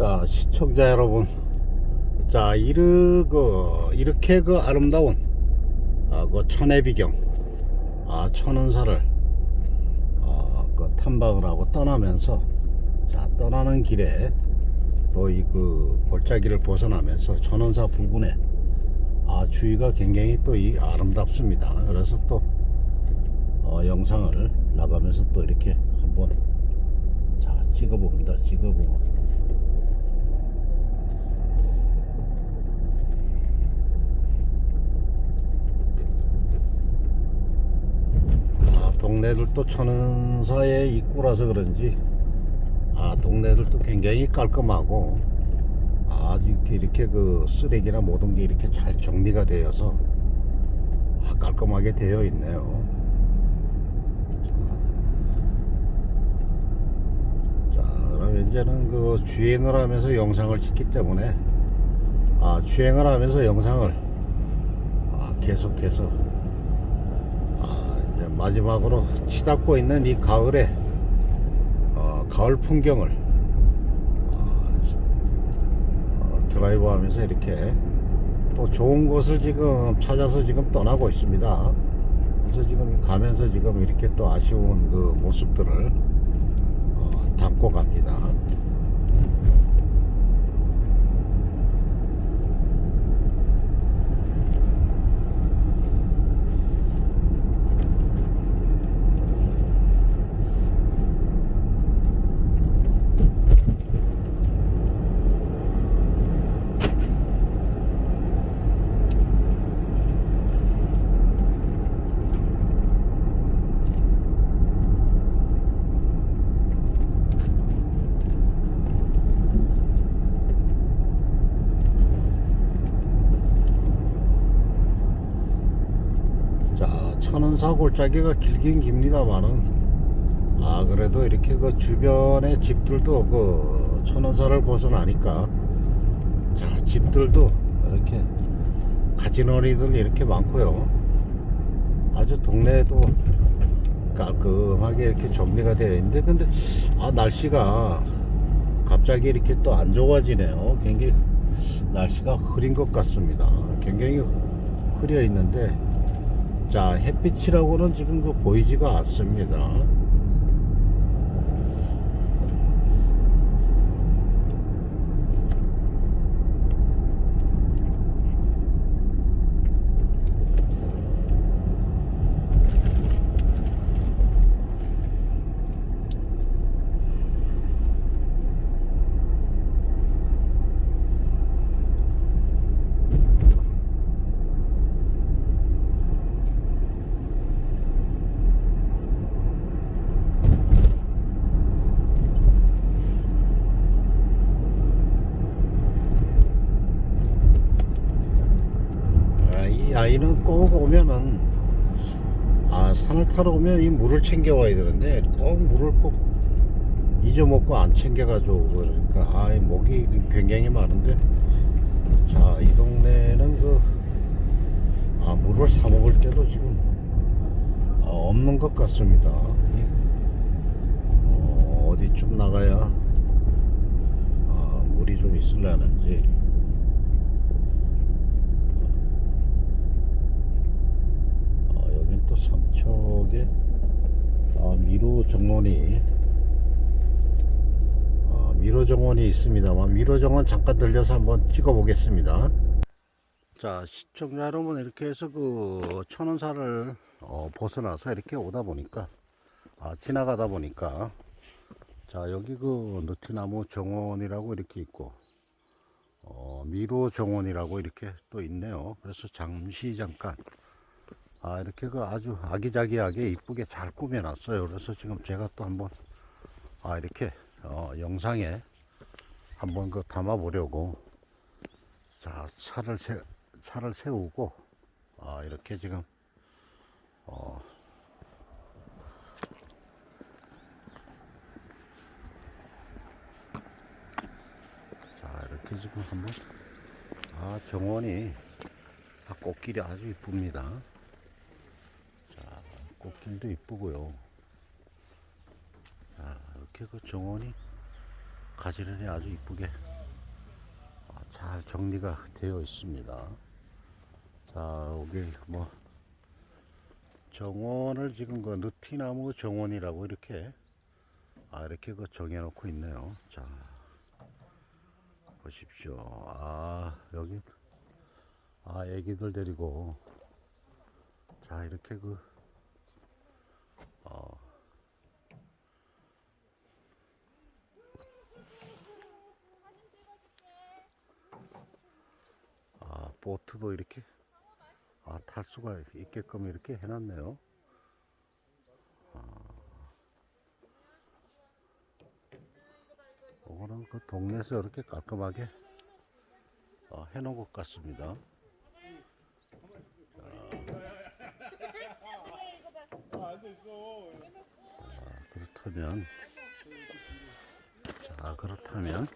자, 시청자 여러분. 자, 이르, 그, 이렇게 그 아름다운, 아, 그 천의 비경, 아, 천원사를, 어, 그 탐방을 하고 떠나면서, 자, 떠나는 길에 또 이 그 골짜기를 벗어나면서 천원사 부근에, 아, 주위가 굉장히 또 이 아름답습니다. 그래서 또, 어, 영상을 나가면서 또 이렇게 한번, 자, 찍어봅니다. 찍어보면. 아, 동네들도 천은사의 입구라서 그런지 아 동네들도 굉장히 깔끔하고 아주 이렇게, 이렇게 그 쓰레기나 모든 게 이렇게 잘 정리가 되어서 아, 깔끔하게 되어 있네요. 자, 그럼 이제는 그 주행을 하면서 영상을 찍기 때문에 아 주행을 하면서 영상을 아, 계속해서 마지막으로 치닫고 있는 이 가을에 어, 가을 풍경을 어, 어, 드라이브 하면서 이렇게 또 좋은 곳을 지금 찾아서 지금 떠나고 있습니다. 그래서 지금 가면서 지금 이렇게 또 아쉬운 그 모습들을 어, 담고 갑니다. 자, 천은사 골짜기가 길긴 깁니다만은 아 그래도 이렇게 그 주변의 집들도 그 천은사를 벗어나니까 자 집들도 이렇게 가지런히들 이렇게 많고요. 아주 동네도 깔끔하게 이렇게 정리가 되어 있는데 근데 아 날씨가 갑자기 이렇게 또 안 좋아지네요. 굉장히 날씨가 흐린 것 같습니다. 굉장히 흐려 있는데 자 햇빛이라고는 지금 그 보이지가 않습니다. 아, 이 아이는 꼭 오면은 타러 오면 이 물을 챙겨 와야 되는데 꼭 물을 꼭 잊어먹고 안 챙겨가지고 그러니까 아 목이 굉장히 많은데 자 이 동네는 그 아, 물을 사 먹을 때도 지금 아, 없는 것 같습니다. 이, 어, 어디좀 나가야 아, 물이 좀 있을라는지. 어, 여긴 또 삼척에 어, 미로 정원이 어, 미로 정원이 있습니다만 미로 정원 잠깐 들려서 한번 찍어 보겠습니다. 자 시청자 여러분 이렇게 해서 그 천원사를 어, 벗어나서 이렇게 오다 보니까 아, 지나가다 보니까 자 여기 그 느티나무 정원이라고 이렇게 있고 어, 미로 정원이라고 이렇게 또 있네요. 그래서 잠시 잠깐 아 이렇게 그 아주 아기자기하게 이쁘게 잘 꾸며놨어요. 그래서 지금 제가 또 한번 아 이렇게 어, 영상에 한번 그 담아 보려고 자 차를 세 차를 세우고 아 이렇게 지금 어 지금 한번 아 정원이 아, 꽃길이 아주 이쁩니다. 자, 꽃길도 이쁘고요. 자, 이렇게 그 정원이 가지런히 아주 이쁘게 아, 잘 정리가 되어 있습니다. 자, 여기 뭐 정원을 지금 그 느티나무 정원이라고 이렇게 아 이렇게 그 정해놓고 있네요. 자 보십시오. 아 여기 아 애기들 데리고 자 이렇게 그 보트도 이렇게 아, 탈 수가 있게끔 이렇게 해놨네요. 아, 이거는 그 동네에서 이렇게 깔끔하게 어, 해놓은 것 같습니다. 자, 그렇다면, 자, 그렇다면,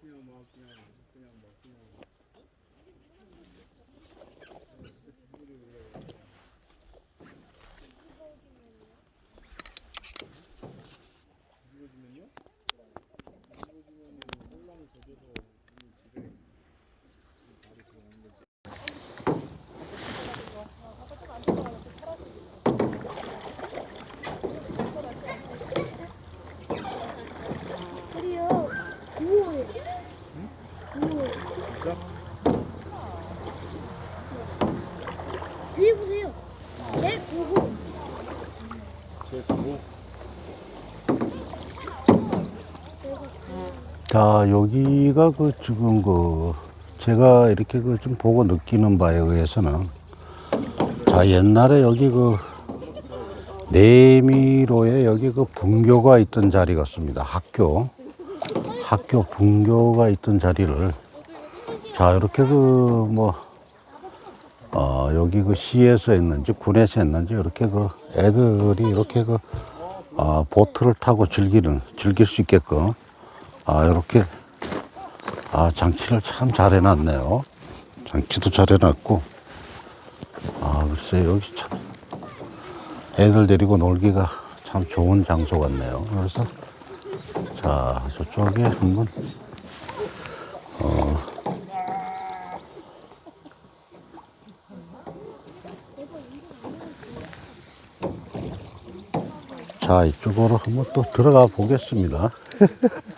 그냥 막 그냥 그냥 막 그냥. 이루어지면요? 이루어지면은 혼란을 젖어서 이 집에 바로 들어가는 거지. 그래요. 구호예요. 구호. 진짜? 뒤에 보세요. 제 구호. 제 두고 자, 여기가 그 지금 그 제가 이렇게 그 좀 보고 느끼는 바에 의해서는 자, 옛날에 여기 그 내미로에 여기 그 분교가 있던 자리 같습니다. 학교. 학교 분교가 있던 자리를 자, 이렇게 그 뭐 어, 여기 그 시에서 했는지 군에서 했는지 이렇게 그 애들이 이렇게 그 어, 보트를 타고 즐기는 즐길 수 있게끔 아, 이렇게, 아, 장치를 참 잘 해놨네요. 장치도 잘 해놨고, 아, 글쎄, 여기 참, 애들 데리고 놀기가 참 좋은 장소 같네요. 그래서, 자, 저쪽에 한 번, 어, 자, 이쪽으로 한번 또 들어가 보겠습니다.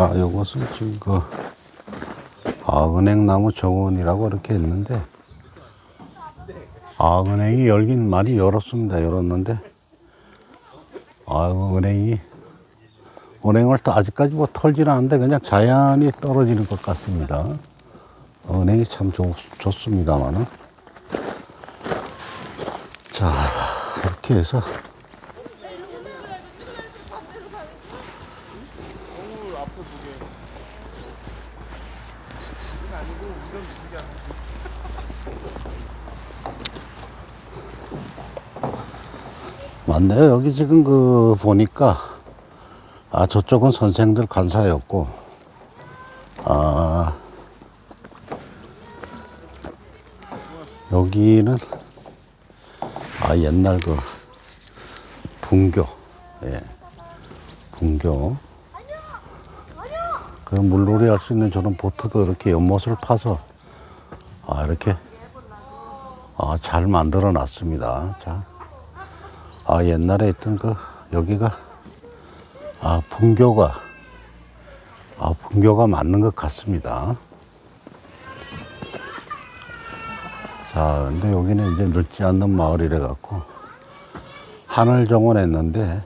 아, 요것은 지금 그, 아, 은행나무 정원이라고 이렇게 했는데, 아, 은행이 열긴 많이 열었습니다. 열었는데, 아, 은행이, 은행을 또 아직까지 뭐 털지는 않는데 그냥 자연히 떨어지는 것 같습니다. 은행이 참 좋, 좋습니다만은. 자, 이렇게 해서 맞네요. 여기 지금 그 보니까 아 저쪽은 선생들 관사였고 아 여기는 아 옛날 그 분교 예 분교 그 물놀이 할 수 있는 저런 보트도 이렇게 연못을 파서 아 이렇게 아, 잘 만들어 놨습니다. 자. 아, 옛날에 있던 그, 여기가, 아, 분교가, 아, 분교가 맞는 것 같습니다. 자, 근데 여기는 이제 늙지 않는 마을이래 갖고, 하늘 정원 했는데,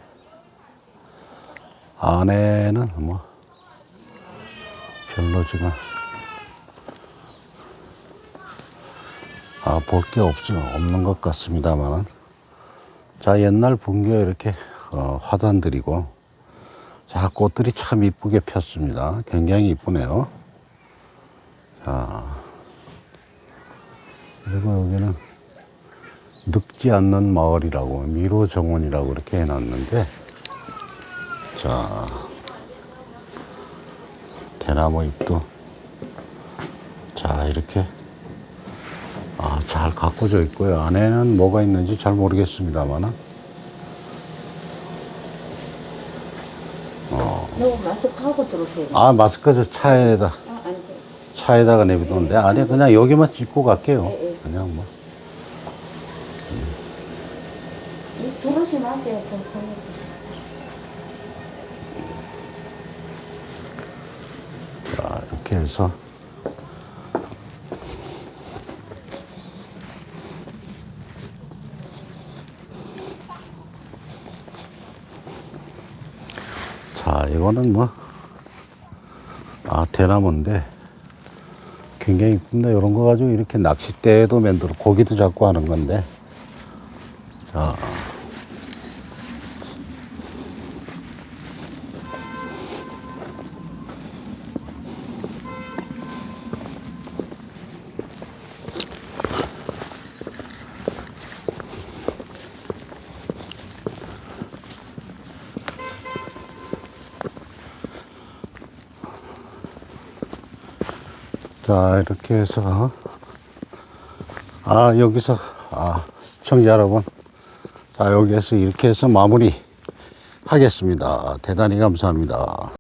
안에는 뭐, 별로 지금, 아, 볼 게 없, 없는 것 같습니다만은. 자, 옛날 분교에 이렇게 어, 화단들이고, 자, 꽃들이 참 이쁘게 폈습니다. 굉장히 이쁘네요. 자, 그리고 여기는 늙지 않는 마을이라고, 미로 정원이라고 이렇게 해놨는데, 자, 대나무 잎도, 자, 이렇게 아, 잘 가꿔져 있고요. 안에는 뭐가 있는지 잘 모르겠습니다만은. 너 마스크하고 들어오세요. 아, 마스크 저 차에다, 아, 안 돼. 차에다가 내비뒀는데, 아니, 그냥 여기만 찍고 갈게요. 그냥 뭐. 들어오시 마세요. 좀 편해서. 자, 이렇게 해서. 자, 이거는 뭐, 아, 대나무인데, 굉장히 이쁜데, 이런 거 가지고 이렇게 낚싯대도 만들어, 고기도 잡고 하는 건데, 자, 이렇게 해서, 아, 여기서, 아, 시청자 여러분. 자, 여기에서 이렇게 해서 마무리 하겠습니다. 대단히 감사합니다.